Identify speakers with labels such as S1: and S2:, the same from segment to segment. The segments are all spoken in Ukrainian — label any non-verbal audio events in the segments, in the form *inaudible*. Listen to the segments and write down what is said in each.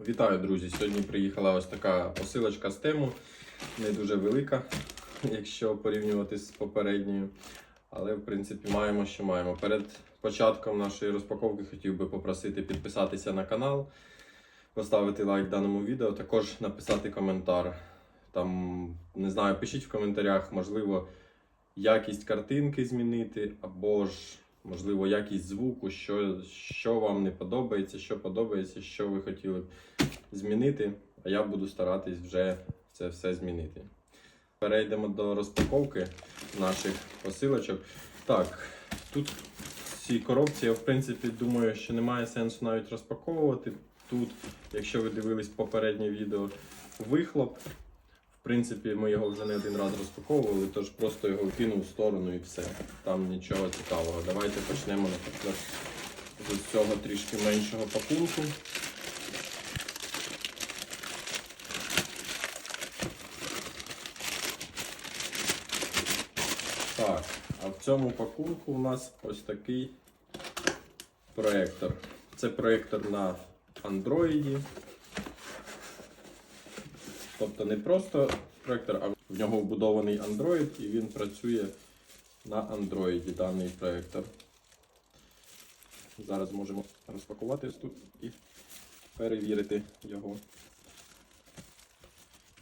S1: Вітаю, друзі! Сьогодні приїхала ось така посилочка з тему. Не дуже велика, *laughs* якщо порівнювати з попередньою. Але, в принципі, маємо, що маємо. Перед початком нашої розпаковки хотів би попросити підписатися на канал, поставити лайк даному відео, також написати коментар. Там, не знаю, пишіть в коментарях, можливо, якість картинки змінити, або ж, можливо, якість звуку, що, що вам не подобається, що подобається, що ви хотіли б змінити, а я буду старатись вже це все змінити. Перейдемо до розпаковки наших посилочок. Так, тут в цій коробці я в принципі думаю, що немає сенсу навіть розпаковувати. Тут, якщо ви дивились попереднє відео, вихлоп. Принципі, ми його вже не один раз розпаковували, тож просто його кинув в сторону і все. Там нічого цікавого. Давайте почнемо, наприклад, з цього трішки меншого пакунку. Так, а в цьому пакунку у нас ось такий проєктор. Це проєктор на Android. Тобто не просто проєктор, а в нього вбудований Android і він працює на Android даний проєктор. Зараз можемо розпакувати тут і перевірити його.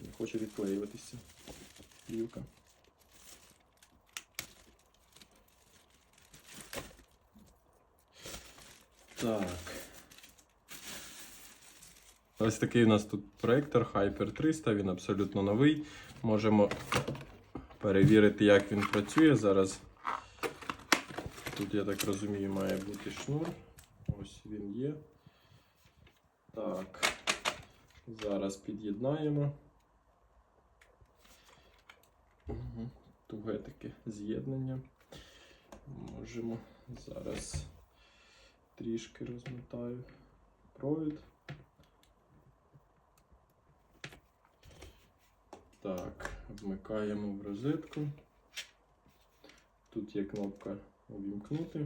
S1: Не хоче відклеюватися. Плівка. Так. Ось такий у нас тут проєктор Hyper 300, він абсолютно новий. Можемо перевірити, як він працює зараз. Тут, я так розумію, має бути шнур. Ось він є. Так. Зараз під'єднаємо. Туге таке з'єднання. Можемо зараз трішки розмотаю провід. Так, вмикаємо в розетку. Тут є кнопка увімкнути.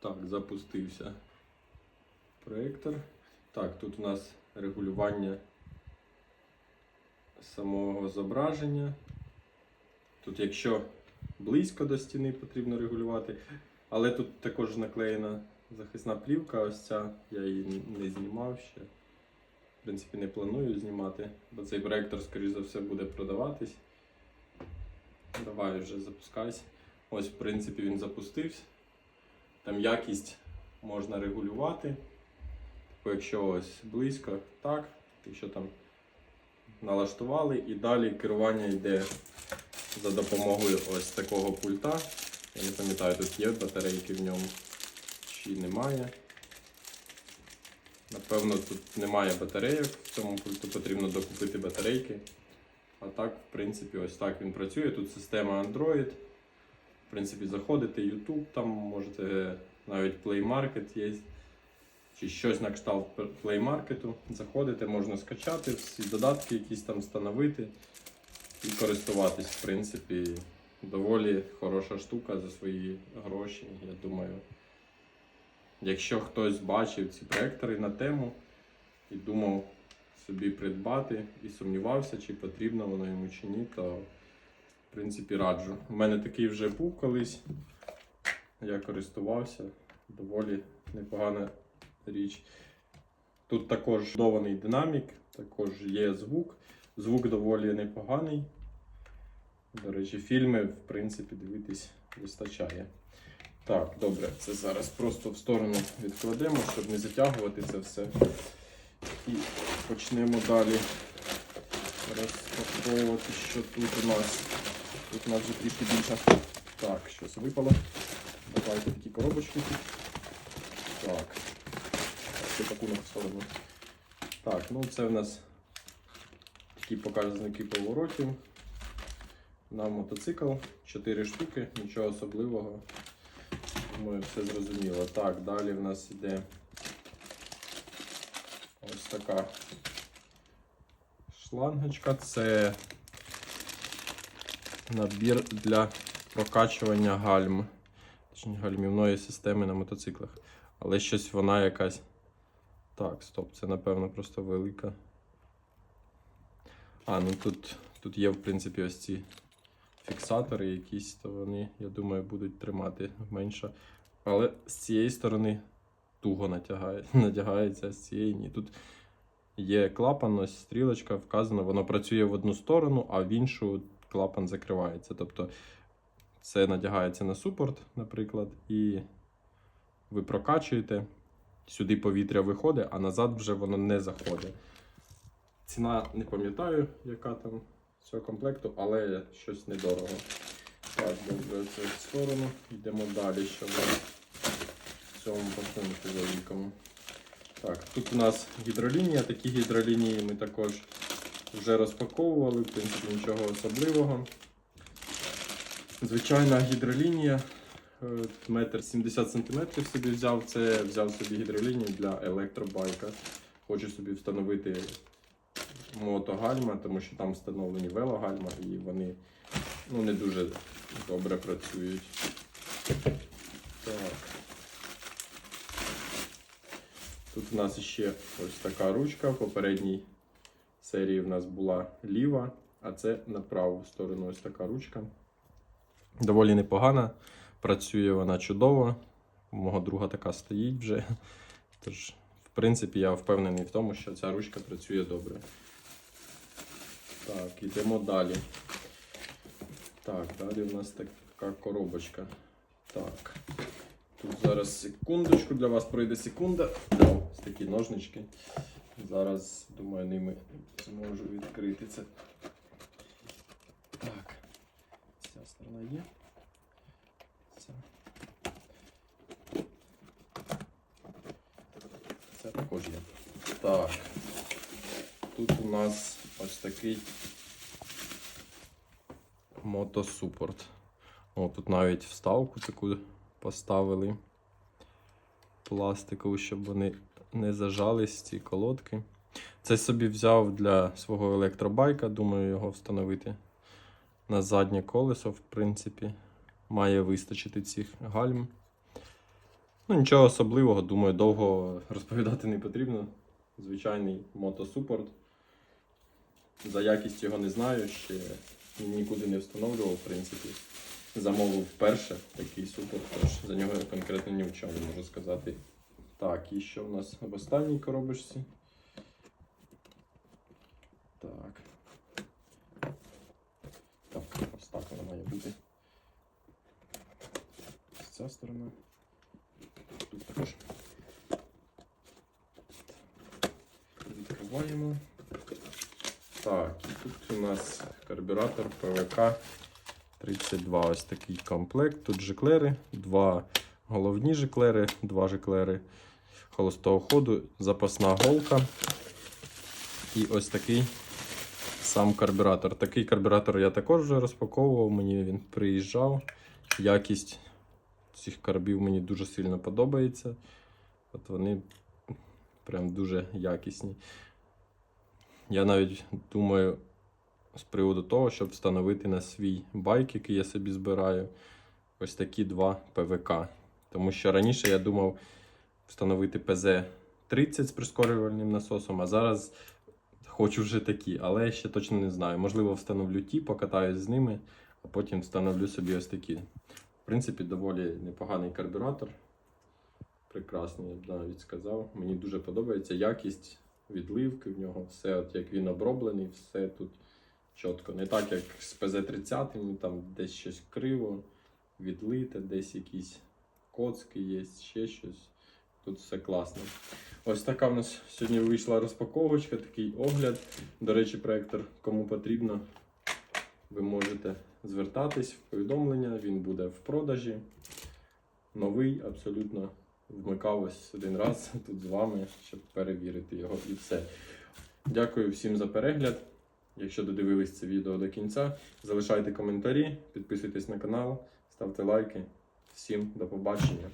S1: Так, запустився проєктор. Так, тут у нас регулювання самого зображення. Тут, якщо близько до стіни потрібно регулювати, але тут також наклеєна захисна плівка, ось ця, я її не знімав ще. В принципі, не планую знімати, бо цей проєктор, скоріш за все, буде продаватись. Давай вже запускайся. Ось, в принципі, він запустився. Там якість можна регулювати. Типу, якщо ось близько, так, якщо там налаштували, і далі керування йде за допомогою ось такого пульта. Я не пам'ятаю, тут є батарейки в ньому чи немає. Напевно, тут немає батарейок, цьому пульту потрібно докупити батарейки. А так, в принципі, ось так він працює. Тут система Android. В принципі, заходите, YouTube, там можете навіть Play Market є. Чи щось на кшталт Play Market. Заходите, можна скачати, всі додатки якісь там встановити і користуватись, в принципі, доволі хороша штука за свої гроші, я думаю. Якщо хтось бачив ці проектори на тему і думав собі придбати і сумнівався, чи потрібно воно йому чи ні, то в принципі раджу. У мене такий вже був колись. Я користувався, доволі непогана річ. Тут також вбудований динамік, також є звук. Звук доволі непоганий. До речі, фільми, в принципі, дивитись вистачає. Так, добре, це зараз просто в сторону відкладемо, щоб не затягувати це все. І почнемо далі розпаковувати, що тут у нас. Тут у нас вже трішки більше. Так, щось випало. Давайте такі коробочки. Так. Ще пакунок вставимо. Так, ну це в нас такі показники поворотів. На мотоцикл 4 штуки, нічого особливого. Думаю, все зрозуміло. Так, далі в нас іде ось така шлангочка. Це набір для прокачування гальм, точніше гальмівної системи на мотоциклах. Але щось вона якась. Так, стоп, це напевно просто велика. А, ну тут, тут є, в принципі, ось ці фіксатори якісь, то вони, я думаю, будуть тримати менше. Але з цієї сторони туго натягає, *laughs* надягається, з цієї ні. Тут є клапан, ось стрілочка вказана, воно працює в одну сторону, а в іншу клапан закривається. Тобто це надягається на супорт, наприклад, і ви прокачуєте, сюди повітря виходить, а назад вже воно не заходить. Ціна не пам'ятаю, яка там цього комплекту, але щось недорого. Так, добре, це в сторону. Йдемо далі, що в цьому пакунку великому. Так, тут у нас гідролінія. Такі гідролінії ми також вже розпаковували, в принципі, нічого особливого. Звичайна гідролінія. е, Метр 70 см собі взяв. Це взяв собі гідролінію для електробайка. Хочу собі встановити мотогальма, тому що там встановлені велогальма і вони ну, не дуже добре працюють. Так. Тут у нас ще ось така ручка. В попередній серії в нас була ліва, а це на праву сторону ось така ручка. Доволі непогана. Працює вона чудово. У мого друга така стоїть вже. Тож, в принципі, я впевнений в тому, що ця ручка працює добре. Так, йдемо далі. Так, далі у нас така коробочка. Так. Тут зараз секундочку, для вас пройде секунда. Ось такі ножнички. Зараз, думаю, ними зможу відкрити це. Так. Ця сторона є. Ця. Це також є. Так. Тут у нас ось такий мотосупорт. О, тут навіть вставку таку поставили пластикову, щоб вони не зажались ці колодки. Це собі взяв для свого електробайка, думаю, його встановити на заднє колесо, в принципі. Має вистачити цих гальм. Ну, нічого особливого, думаю, довго розповідати не потрібно. Звичайний мотосупорт. За якість його не знаю, ще нікуди не встановлював, в принципі. Замовив вперше такий супер, тож за нього я конкретно ні в чому можу сказати. Так, і що в нас в останній коробочці? Так. Так, ось так вона має бути. Ось Ця сторона. Тут також. Відкриваємо. Так, і тут у нас карбюратор ПВК 32. Ось такий комплект. Тут жиклери, два головні жиклери, два жиклери холостого ходу, запасна голка. І ось такий сам карбюратор. Такий карбюратор я також вже розпаковував, мені він приїжджав. Якість цих карбів мені дуже сильно подобається. От вони прям дуже якісні. Я навіть думаю з приводу того, щоб встановити на свій байк, який я собі збираю, ось такі два ПВК. Тому що раніше я думав встановити ПЗ-30 з прискорювальним насосом, а зараз хочу вже такі, але ще точно не знаю. Можливо, встановлю ті, покатаюсь з ними, а потім встановлю собі ось такі. В принципі, доволі непоганий карбюратор. Прекрасний, я б навіть сказав. Мені дуже подобається якість відливки в нього, все, от як він оброблений, все тут чітко. Не так, як з ПЗ-30, там десь щось криво, відлите, десь якісь коцки є, ще щось. Тут все класно. Ось така в нас сьогодні вийшла розпаковочка, такий огляд. До речі, проектор кому потрібно, ви можете звертатись в повідомлення, він буде в продажі. Новий, абсолютно вмикав ось один раз *laughs* тут з вами, щоб перевірити його і все. Дякую всім за перегляд. Якщо додивились це відео до кінця, залишайте коментарі, підписуйтесь на канал, ставте лайки. Всім до побачення.